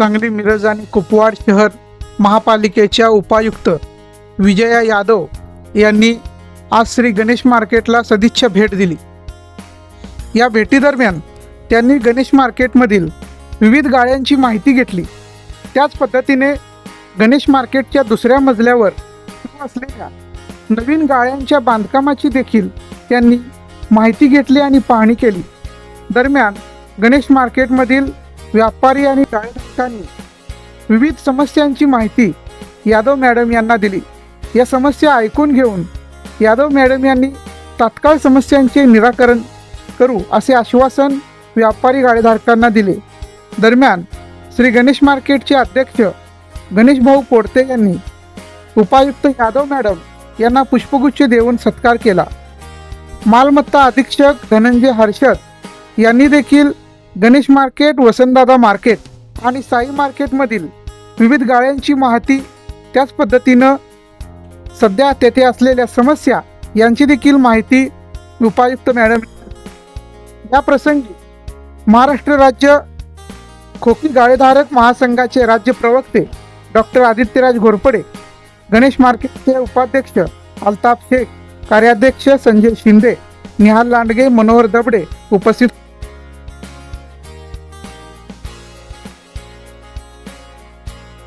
सांगली मिरज आणि कुपवाड शहर महापालिकेच्या उपायुक्त विजया यादव यांनी आज श्री गणेश मार्केटला सदिच्छा भेट दिली. या भेटीदरम्यान त्यांनी गणेश मार्केटमधील विविध गाळ्यांची माहिती घेतली. त्याच पद्धतीने गणेश मार्केटच्या दुसऱ्या मजल्यावर असलेल्या नवीन गाळ्यांच्या बांधकामाची देखील त्यांनी माहिती घेतली आणि पाहणी केली. दरम्यान गणेश मार्केटमधील व्यापारी आणि गाळेधारकांनी विविध समस्यांची माहिती यादव मॅडम यांना दिली. या समस्या ऐकून घेऊन यादव मॅडम यांनी तात्काळ समस्यांचे निराकरण करू असे आश्वासन व्यापारी गाळेधारकांना दिले. दरम्यान श्री गणेश मार्केटचे अध्यक्ष गणेश भाऊ पोडते यांनी उपायुक्त यादव मॅडम यांना पुष्पगुच्छ देऊन सत्कार केला. मालमत्ता अधीक्षक धनंजय हर्षद यांनी देखील गणेश मार्केट वसंतदादा मार्केट आणि साई मार्केटमधील विविध गाळ्यांची माहिती त्याच पद्धतीनं सध्या तेथे असलेल्या समस्या यांची देखील माहिती उपायुक्त मॅडम या प्रसंगी महाराष्ट्र राज्य खोकी गाळेधारक महासंघाचे राज्य प्रवक्ते डॉक्टर आदित्यराज घोरपडे गणेश मार्केटचे उपाध्यक्ष अल्ताफ शेख कार्याध्यक्ष संजय शिंदे निहाल लांडगे मनोहर दबडे उपस्थित